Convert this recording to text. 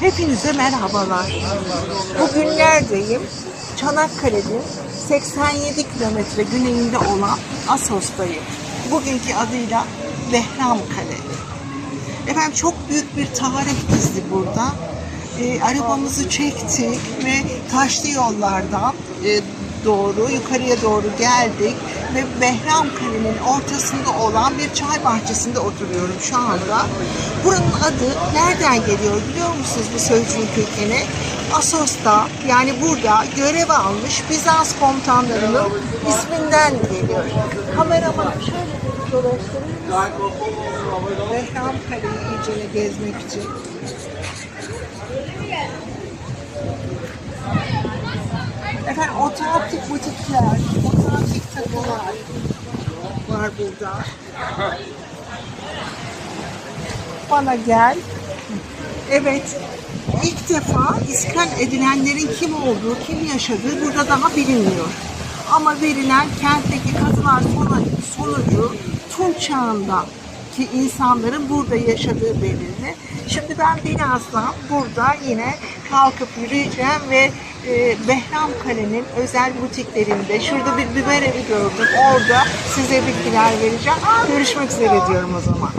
Hepinize merhabalar. Bugün neredeyim? Çanakkale'nin 87 kilometre güneyinde olan Asos'tayım. Bugünkü adıyla Behram Kale. Efendim çok büyük bir tarih gizli burada. Ee, arabamızı çektik ve taşlı yollardan e, doğru yukarıya doğru geldik ve Behram Kale'nin ortasında olan bir çay bahçesinde oturuyorum şu anda. Buranın adı nereden geliyor biliyor musunuz bu sözcüğün kökeni? Asos'ta yani burada görev almış Bizans komutanlarının isminden geliyor. Kameramanı şöyle dolaştırayım. Behram Kale'yi iyicene gezmek için. Efendim otantik butikler, otantik takılar var burada. Bana gel. Evet, ilk defa iskan edilenlerin kim olduğu, kim yaşadığı burada daha bilinmiyor. Ama verilen kentteki kazılar sonu- sonucu Tunç çağında ki insanların burada yaşadığı belirli. Şimdi ben birazdan burada yine kalkıp yürüyeceğim ve e, Behram Kale'nin özel butiklerinde şurada bir biber evi gördüm. Orada size bilgiler vereceğim. Görüşmek üzere diyorum o zaman.